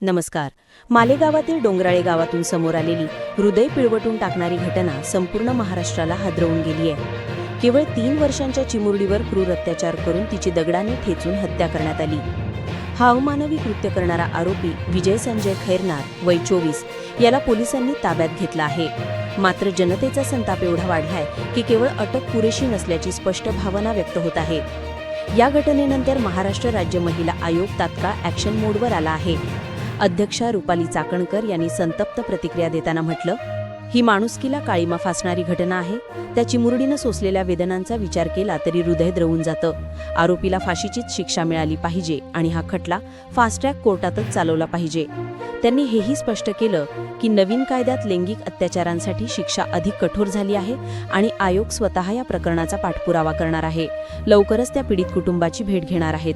नमस्कार. मालेगावातील डोंगराळे गावातून समोर आलेली हृदय पिळवटून टाकणारी घटना संपूर्ण महाराष्ट्राला हादरवून गेली आहे. केवळ तीन वर्षांच्या चिमुरडीवर क्रूर अत्याचार करून तिची दगडाने ठेचून हत्या करण्यात आली. हा अवमानवी कृत्य करणारा आरोपी विजय संजय खैरनार वय चोवीस याला पोलिसांनी ताब्यात घेतला आहे. मात्र जनतेचा संताप एवढा वाढलाय की केवळ अटक पुरेशी नसल्याची स्पष्ट भावना व्यक्त होत आहे. या घटनेनंतर महाराष्ट्र राज्य महिला आयोग तात्काळ ॲक्शन मोडवर आला आहे. अध्यक्षा रुपाली चाकणकर यांनी संतप्त प्रतिक्रिया देताना म्हटलं ही माणुसकीला काळीमा फासणारी घटना आहे. त्या चिमुरडीनं सोसलेल्या वेदनांचा विचार केला तरी हृदय द्रवून जातं. आरोपीला फाशीचीच शिक्षा मिळाली पाहिजे आणि हा खटला फास्ट ट्रॅक कोर्टातच चालवला पाहिजे. त्यांनी हेही स्पष्ट केलं की नवीन कायद्यात लैंगिक अत्याचारांसाठी शिक्षा अधिक कठोर झाली आहे आणि आयोग स्वतः या प्रकरणाचा पाठपुरावा करणार आहे. लवकरच त्या पीडित कुटुंबाची भेट घेणार आहेत.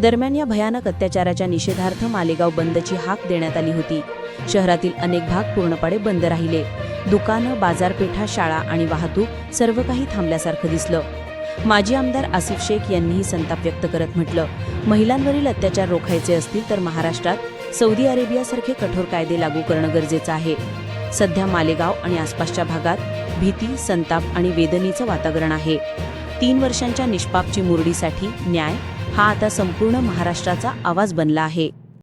दरम्यान या भयानक अत्याचाराच्या निषेधार्थ मालेगाव बंदची हाक देण्यात आली होती. शहरातील अनेक भाग पूर्णपणे बंद राहिले. दुकानं बाजारपेठा शाळा आणि वाहतूक सर्व काही थांबल्यासारखं दिसलं. माजी आमदार आसिफ शेख यांनीही संताप व्यक्त करत म्हटलं महिलांवरील अत्याचार रोखायचे असतील तर महाराष्ट्रात सौदी अरेबियासारखे कठोर कायदे लागू करणं गरजेचं आहे. सध्या मालेगाव आणि आसपासच्या भागात भीती संताप आणि वेदनेचं वातावरण आहे. तीन वर्षांच्या निष्पापची मुरडीसाठी न्याय हा आता संपूर्ण महाराष्ट्राचा आवाज बनला आहे.